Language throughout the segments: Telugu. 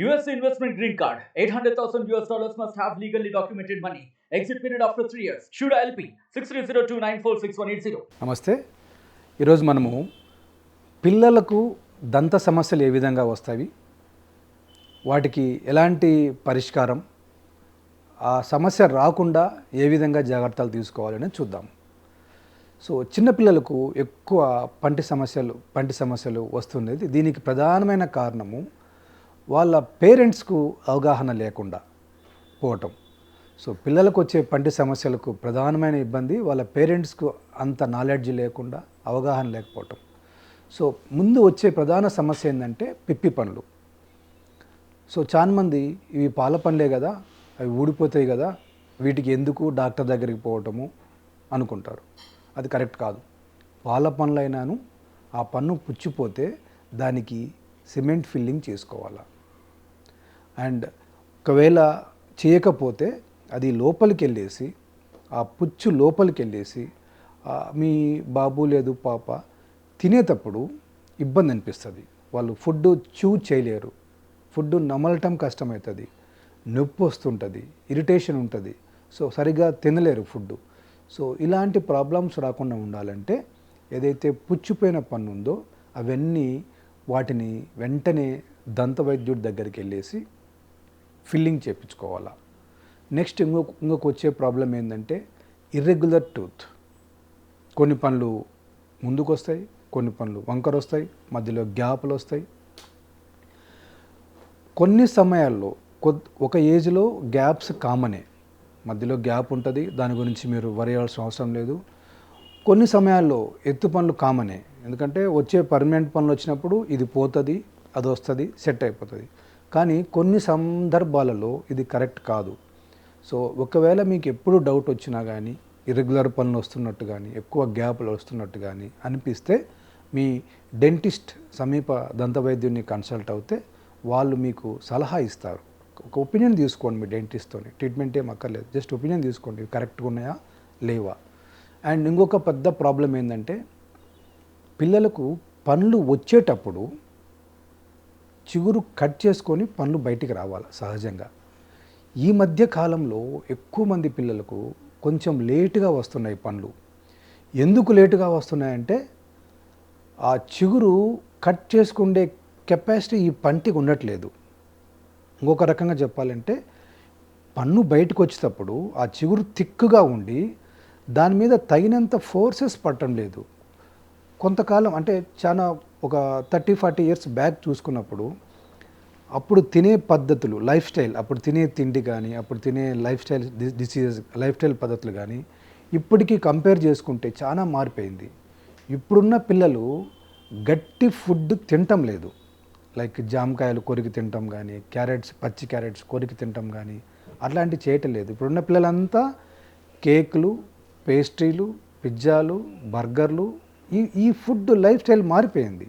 US investment green card. 800,000 US dollars must have legally documented money. Exit period after 3 years. Shuda LP 6302946180. నమస్తే ఈరోజు మనము పిల్లలకు దంత సమస్యలు ఏ విధంగా వస్తాయి వాటికి ఎలాంటి పరిష్కారం ఆ సమస్య రాకుండా ఏ విధంగా జాగ్రత్తలు తీసుకోవాలని చూద్దాం సో చిన్నపిల్లలకు ఎక్కువ పంటి సమస్యలు పంటి సమస్యలు వస్తున్నది దీనికి ప్రధానమైన కారణము వాళ్ళ పేరెంట్స్కు అవగాహన లేకుండా పోవటం. సో పిల్లలకు వచ్చే పంటి సమస్యలకు ప్రధానమైన ఇబ్బంది వాళ్ళ పేరెంట్స్కు అంత నాలెడ్జ్ లేకుండా అవగాహన లేకపోవటం. సో ముందు వచ్చే ప్రధాన సమస్య ఏంటంటే పిప్పి పనులు. సో చాలామంది ఇవి పాల పనులే కదా అవి ఊడిపోతాయి కదా వీటికి ఎందుకు డాక్టర్ దగ్గరికి పోవటము అనుకుంటారు. అది కరెక్ట్ కాదు. పాల పనులైనాను ఆ పన్ను పుచ్చిపోతే దానికి సిమెంట్ ఫిల్లింగ్ చేసుకోవాలా. అండ్ ఒకవేళ చేయకపోతే అది లోపలికి వెళ్ళేసి ఆ పుచ్చు లోపలికి వెళ్ళేసి మీ బాబు లేదు పాప తినేటప్పుడు ఇబ్బంది అనిపిస్తుంది. వాళ్ళు ఫుడ్ చూ చేయలేరు. ఫుడ్ నమలటం కష్టమవుతుంది నొప్పి వస్తుంటుంది. ఇరిటేషన్ ఉంటుంది. సో సరిగా తినలేరు ఫుడ్ సో ఇలాంటి ప్రాబ్లమ్స్ రాకుండా ఉండాలంటే ఏదైతే పుచ్చిపోయిన పన్ను ఉందో అవన్నీ వాటిని వెంటనే దంత వైద్యుడి దగ్గరికి వెళ్ళేసి ఫిల్లింగ్ చేయించుకోవాలా నెక్స్ట్ ఇంకొక ఇంకొక వచ్చే ప్రాబ్లం ఏంటంటే ఇర్రెగ్యులర్ టూత్. కొన్ని పనులు ముందుకు వస్తాయి కొన్ని పనులు వంకర వస్తాయి మధ్యలో గ్యాప్లు వస్తాయి కొన్ని సమయాల్లో ఒక ఏజ్లో గ్యాప్స్ కామనే. మధ్యలో గ్యాప్ ఉంటుంది దాని గురించి మీరు వరేయాల్సిన అవసరం లేదు. కొన్ని సమయాల్లో ఎత్తు పనులు కామనే. ఎందుకంటే వచ్చే పర్మనెంట్ పనులు వచ్చినప్పుడు ఇది పోతుంది అది వస్తుంది సెట్ అయిపోతుంది. కానీ కొన్ని సందర్భాలలో ఇది కరెక్ట్ కాదు. సో ఒకవేళ మీకు ఎప్పుడు డౌట్ వచ్చినా కానీ ఇర్రెగ్యులర్ పనులు వస్తున్నట్టు కానీ ఎక్కువ గ్యాప్లు వస్తున్నట్టు కానీ అనిపిస్తే మీ డెంటిస్ట్ సమీప దంత వైద్యుని కన్సల్ట్ అవుతే వాళ్ళు మీకు సలహా ఇస్తారు. ఒక ఒపీనియన్ తీసుకోండి మీ డెంటిస్ట్తోని ట్రీట్మెంట్ ఏం అక్కర్లేదు. జస్ట్ ఒపీనియన్ తీసుకోండి. కరెక్ట్గా ఉన్నాయా? లేవా? అండ్ ఇంకొక పెద్ద ప్రాబ్లం ఏంటంటే పిల్లలకు పనులు వచ్చేటప్పుడు చిగురు కట్ చేసుకొని పనులు బయటికి రావాలి సహజంగా. ఈ మధ్య కాలంలో ఎక్కువ మంది పిల్లలకు కొంచెం లేటుగా వస్తున్నాయి పనులు. ఎందుకు లేటుగా వస్తున్నాయంటే ఆ చిగురు కట్ చేసుకుండే కెపాసిటీ ఈ పంటికి ఉండట్లేదు. ఇంకొక రకంగా చెప్పాలంటే పన్ను బయటకు వచ్చేటప్పుడు ఆ చిగురు తిక్కుగా ఉండి దాని మీద తగినంత ఫోర్సెస్ పట్టడం లేదు. కొంతకాలం అంటే చాలా ఒక థర్టీ ఫార్టీ ఇయర్స్ బ్యాక్ చూసుకున్నప్పుడు అప్పుడు తినే పద్ధతులు లైఫ్ స్టైల్ అప్పుడు తినే తిండి కానీ అప్పుడు తినే lifestyle diseases lifestyle పద్ధతులు కానీ ఇప్పటికీ కంపేర్ చేసుకుంటే చాలా మారిపోయింది. ఇప్పుడున్న పిల్లలు గట్టి ఫుడ్ తినటం లేదు. లైక్ జామకాయలు కొరికి తినటం కానీ క్యారెట్స్ పచ్చి క్యారెట్స్ కొరికి తినటం కానీ అట్లాంటివి చేయటం లేదు. ఇప్పుడున్న పిల్లలంతా కేకులు పేస్ట్రీలు పిజ్జాలు బర్గర్లు ఈ ఈ ఫుడ్ లైఫ్ స్టైల్ మారిపోయింది.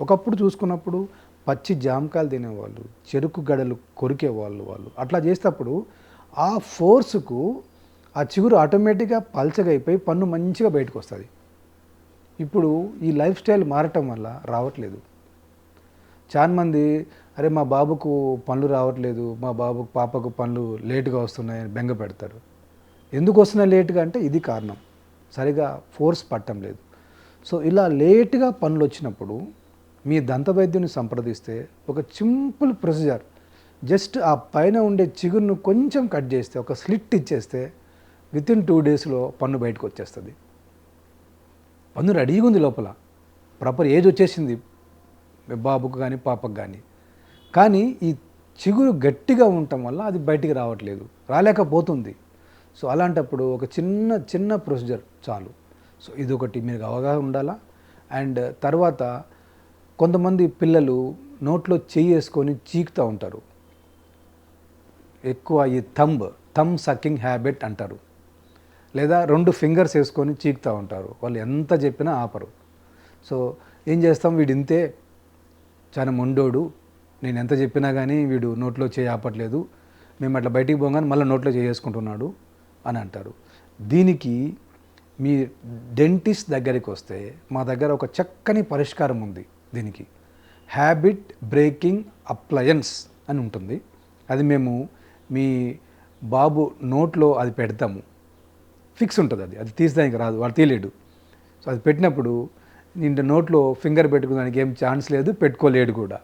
ఒకప్పుడు చూసుకున్నప్పుడు పచ్చి జామకాయలు తినేవాళ్ళు చెరుకు గడలు కొరికేవాళ్ళు వాళ్ళు అట్లా చేసేటప్పుడు ఆ ఫోర్స్కు ఆ చిగురు ఆటోమేటిక్గా పల్చగా అయిపోయి పన్ను మంచిగా బయటకు వస్తుంది. ఇప్పుడు ఈ లైఫ్ స్టైల్ మారటం వల్ల రావట్లేదు. చాలామంది అరే మా బాబుకు పనులు రావట్లేదు మా బాబుకు పాపకు పనులు లేటుగా వస్తున్నాయని బెంగ పెడతారు. ఎందుకు వస్తున్నాయి లేటుగా అంటే ఇది కారణం. సరిగా ఫోర్స్ పట్టడం లేదు. సో ఇలా లేటుగా పనులు వచ్చినప్పుడు మీ దంత వైద్యుని సంప్రదిస్తే ఒక సింపుల్ ప్రొసీజర్. జస్ట్ ఆ పైన ఉండే చిగురును కొంచెం కట్ చేస్తే ఒక స్లిట్ ఇచ్చేస్తే విత్ ఇన్ టూ డేస్లో పన్ను బయటకు వచ్చేస్తుంది పన్ను రెడీగా ఉంది లోపల. ప్రాపర్ ఏజ్ వచ్చేసింది. బాబుకు కానీ పాపకు కానీ కానీ ఈ చిగురు గట్టిగా ఉండటం వల్ల అది బయటికి రావట్లేదు. రాలేకపోతుంది. సో అలాంటప్పుడు ఒక చిన్న చిన్న ప్రొసీజర్ చాలు. సో ఇది ఒకటి మీకు అవగాహన ఉండాలా? అండ్ తర్వాత కొంతమంది పిల్లలు నోట్లో చేయి వేసుకొని చీకుతూ ఉంటారు. ఎక్కువ ఈ థంబ్ థమ్ సక్కింగ్ హ్యాబిట్ అంటారు. లేదా రెండు ఫింగర్స్ వేసుకొని చీకుతూ ఉంటారు. వాళ్ళు ఎంత చెప్పినా ఆపరు. సో ఏం చేస్తాం? వీడు ఇంతే. చాలా మొండోడు. నేను ఎంత చెప్పినా కానీ వీడు నోట్లో చేయి ఆపట్లేదు. మేము అట్లా బయటికి పోగానే మళ్ళీ నోట్లో చేసుకుంటున్నాడు అని అంటారు. దీనికి మీ డెంటిస్ట్ దగ్గరికి వస్తే మా దగ్గర ఒక చక్కని పరిష్కారం ఉంది దీనికి. హ్యాబిట్ బ్రేకింగ్ అప్లయన్స్ అని ఉంటుంది. అది మేము మీ బాబు నోట్లో అది పెడతాము. ఫిక్స్ ఉంటుంది అది. అది తీసేదానికి రాదు. వాడు తీయలేడు. సో అది పెట్టినప్పుడు నిండు నోట్లో ఫింగర్ పెట్టుకోవడానికి ఏం ఛాన్స్ లేదు. పెట్టుకోలేడు కూడా.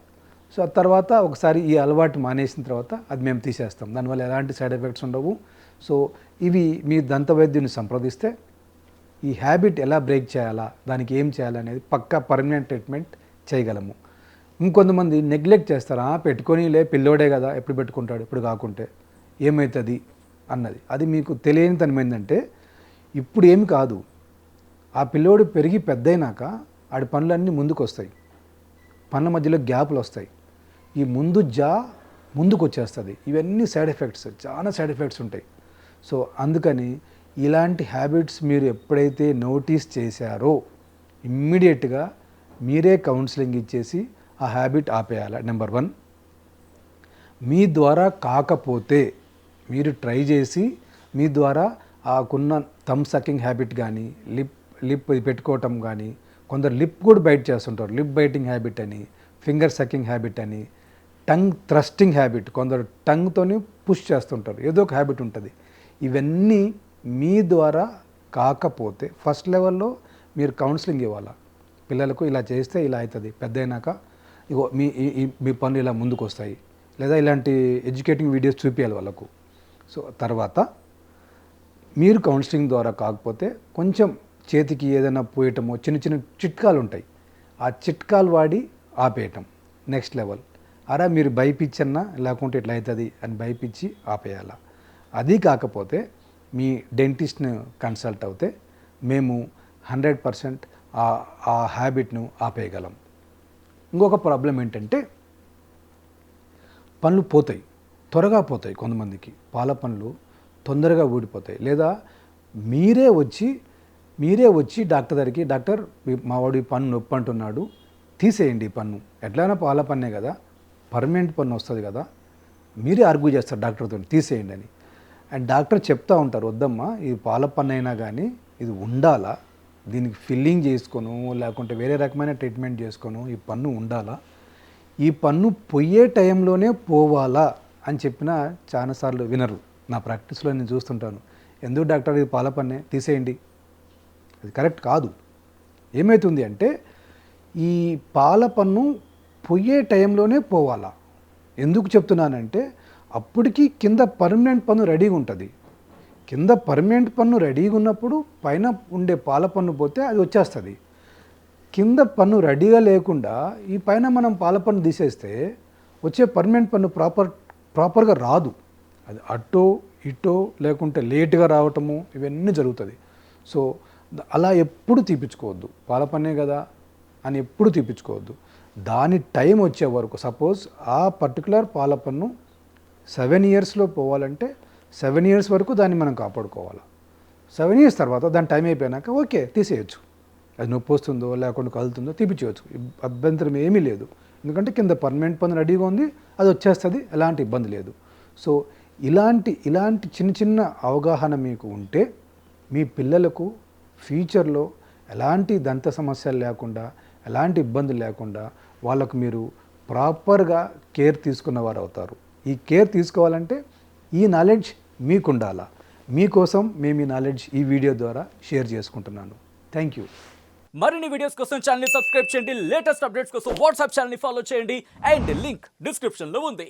సో ఆ తర్వాత ఒకసారి ఈ అలవాటు మానేసిన తర్వాత అది మేము తీసేస్తాం. దానివల్ల ఎలాంటి సైడ్ ఎఫెక్ట్స్ ఉండవు. సో ఇవి మీ దంతవైద్యుని సంప్రదిస్తే ఈ హ్యాబిట్ ఎలా బ్రేక్ చేయాలా? దానికి ఏం చేయాలనేది పక్కా పర్మనెంట్ ట్రీట్మెంట్ చేయగలము. ఇంకొంతమంది నెగ్లెక్ట్ చేస్తారా. పెట్టుకొని లే పిల్లోడే కదా ఎప్పుడు పెట్టుకుంటాడు? ఇప్పుడు కాకుంటే. ఏమవుతుంది అన్నది. అది మీకు తెలియని తనం ఏంటంటే ఇప్పుడు ఏమి కాదు. ఆ పిల్లోడు పెరిగి పెద్దయినాక ఆడి పనులన్నీ ముందుకు వస్తాయి పనుల మధ్యలో గ్యాప్లు వస్తాయి. ఈ ముందు జా ముందుకు వచ్చేస్తుంది ఇవన్నీ సైడ్ ఎఫెక్ట్స్ చాలా సైడ్ ఎఫెక్ట్స్ ఉంటాయి. సో అందుకని ఇలాంటి హ్యాబిట్స్ మీరు ఎప్పుడైతే నోటీస్ చేశారో ఇమ్మీడియట్గా మీరే కౌన్సిలింగ్ ఇచ్చేసి ఆ హ్యాబిట్ ఆపేయాలి. Number one. మీ ద్వారా కాకపోతే మీరు ట్రై చేసి మీ ద్వారా ఆకున్న థమ్ సకింగ్ హ్యాబిట్ కానీ లిప్ లిప్ పెట్టుకోవటం కానీ కొందరు లిప్ కూడా బైట్ చేస్తుంటారు. లిప్ బైటింగ్ హ్యాబిట్ అని ఫింగర్ సకింగ్ హ్యాబిట్ అని టంగ్ థ్రస్టింగ్ హ్యాబిట్ కొందరు టంగ్తోని పుష్ చేస్తుంటారు. ఏదో ఒక హ్యాబిట్ ఉంటుంది. ఇవన్నీ మీ ద్వారా కాకపోతే ఫస్ట్ లెవెల్లో మీరు కౌన్సిలింగ్ ఇవ్వాలి? పిల్లలకు ఇలా చేస్తే ఇలా అవుతుంది పెద్ద అయినాక ఇగో మీ మీ పనులు ఇలా ముందుకు వస్తాయి లేదా ఇలాంటి ఎడ్యుకేటింగ్ వీడియోస్ చూపించాలి వాళ్ళకు. సో తర్వాత మీరు కౌన్సిలింగ్ ద్వారా కాకపోతే కొంచెం చేతికి ఏదైనా పోయటమో చిన్న చిన్న చిట్కాలు ఉంటాయి. ఆ చిట్కాలు వాడి ఆపేయటం నెక్స్ట్ లెవెల్. అరా మీరు భయపించన్నా లేకుంటే ఇట్లా అవుతుంది అని భయపించి ఆపేయాల? అది కాకపోతే మీ డెంటిస్ట్ని కన్సల్ట్ అవుతే మేము హండ్రెడ్ పర్సెంట్ ఆ హ్యాబిట్ను ఆపేయగలం. ఇంకొక ప్రాబ్లం ఏంటంటే పనులు పోతాయి త్వరగా పోతాయి కొంతమందికి. పాల పనులు తొందరగా ఊడిపోతాయి. లేదా మీరే వచ్చి మీరే వచ్చి డాక్టర్ దగ్గరికి డాక్టర్ మీ- మా వాడు ఈ పన్ను నొప్పి అంటున్నాడు తీసేయండి ఈ పన్ను. ఎట్లయినా పాల పన్నే కదా పర్మనెంట్ పన్ను వస్తుంది కదా మీరే ఆర్గ్యూ చేస్తారు డాక్టర్తో తీసేయండి అని. అండ్ డాక్టర్ చెప్తా ఉంటారు వద్దమ్మా ఇది పాల పన్ను అయినా కానీ ఇది ఉండాలా? దీనికి ఫిల్లింగ్ చేసుకోను లేకుంటే వేరే రకమైన ట్రీట్మెంట్ చేసుకోను ఈ పన్ను ఉండాలా? ఈ పన్ను పొయ్యే టైంలోనే పోవాలా? అని చెప్పినా చాలాసార్లు వినరు. నా ప్రాక్టీస్లో నేను చూస్తుంటాను. ఎందుకు డాక్టర్ ఇది పాల పన్నే? తీసేయండి. అది కరెక్ట్ కాదు. ఏమవుతుంది అంటే ఈ పాల పన్ను పొయ్యే టైంలోనే పోవాలా? ఎందుకు చెప్తున్నానంటే అప్పటికి కింద పర్మనెంట్ పన్ను రెడీగా ఉంటుంది కింద పర్మనెంట్ పన్ను రెడీగా ఉన్నప్పుడు పైన ఉండే పాల పన్ను పోతే అది వచ్చేస్తుంది. కింద పన్ను రెడీగా లేకుండా ఈ పైన మనం పాల పన్ను తీసేస్తే వచ్చే పర్మనెంట్ పన్ను ప్రాపర్ ప్రాపర్గా రాదు. అది అటో ఇటో లేకుంటే లేట్గా రావటము ఇవన్నీ జరుగుతుంది. సో అలా ఎప్పుడు తీపించుకోవద్దు పాల పన్నే కదా అని ఎప్పుడు తీపించుకోవద్దు దాని టైం వచ్చే వరకు సపోజ్ ఆ పర్టికులర్ పాల పన్ను సెవెన్ ఇయర్స్లో పోవాలంటే సెవెన్ ఇయర్స్ వరకు దాన్ని మనం కాపాడుకోవాలి. సెవెన్ ఇయర్స్ తర్వాత దాని టైం అయిపోయినాక ఓకే తీసేయచ్చు. అది నొప్పి వస్తుందో లేకుండా కలుతుందో తీపిచ్చేయచ్చు. అభ్యంతరం ఏమీ లేదు. ఎందుకంటే కింద పర్మనెంట్ పన్ను రెడీగా ఉంది అది వచ్చేస్తుంది ఎలాంటి ఇబ్బంది లేదు. సో ఇలాంటి ఇలాంటి చిన్న చిన్న అవగాహన మీకు ఉంటే మీ పిల్లలకు ఫ్యూచర్లో ఎలాంటి దంత సమస్యలు లేకుండా ఎలాంటి ఇబ్బందులు లేకుండా వాళ్ళకు మీరు ప్రాపర్గా కేర్ తీసుకున్నవారు అవుతారు ఈ కేర్ తీసుకోవాలంటే ఈ నాలెడ్జ్ మీకు ఉండాలా మీకోసం మేము ఈ నాలెడ్జ్ ఈ వీడియో ద్వారా షేర్ చేసుకుంటున్నాను. థ్యాంక్ యూ మరిన్ని వీడియోస్ కోసం ఛానల్ సబ్స్క్రైబ్ చేయండి. లేటెస్ట్ అప్డేట్స్ కోసం వాట్సాప్ ఛానల్ని ఫాలో చేయండి. అండ్ లింక్ డిస్క్రిప్షన్లో ఉంది.